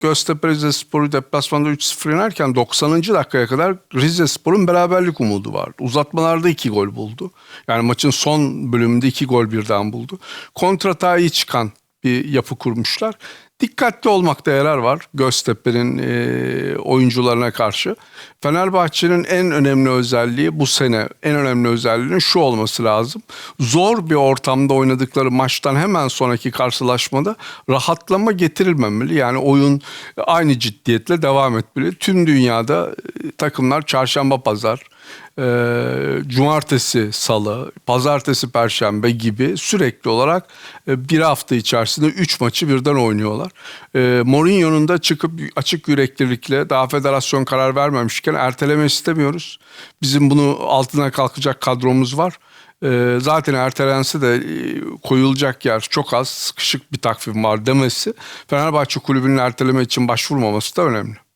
Göztepe Rizespor'u deplasmanda 3-0 yenerken 90. dakikaya kadar Rizespor'un beraberlik umudu vardı. Uzatmalarda 2 gol buldu. Yani maçın son bölümünde 2 gol birden buldu. Kontratağa iyi çıkan bir yapı kurmuşlar. Dikkatli olmakta yarar var Göztepe'nin e, oyuncularına karşı. Fenerbahçe'nin en önemli özelliği bu sene en önemli özelliğinin şu olması lazım. Zor bir ortamda oynadıkları maçtan hemen sonraki karşılaşmada rahatlama getirilmemeli. Yani oyun aynı ciddiyetle devam etmeli. Tüm dünyada e, takımlar çarşamba pazar e, cumartesi, salı, pazartesi, perşembe gibi sürekli olarak e, bir hafta içerisinde 3 maçı birden oynuyorlar. E, Mourinho'nun da çıkıp açık yüreklilikle daha federasyon karar vermemişken erteleme istemiyoruz. Bizim bunu altına kalkacak kadromuz var. E, zaten ertelense de e, koyulacak yer çok az, sıkışık bir takvim var demesi Fenerbahçe kulübünün erteleme için başvurmaması da önemli.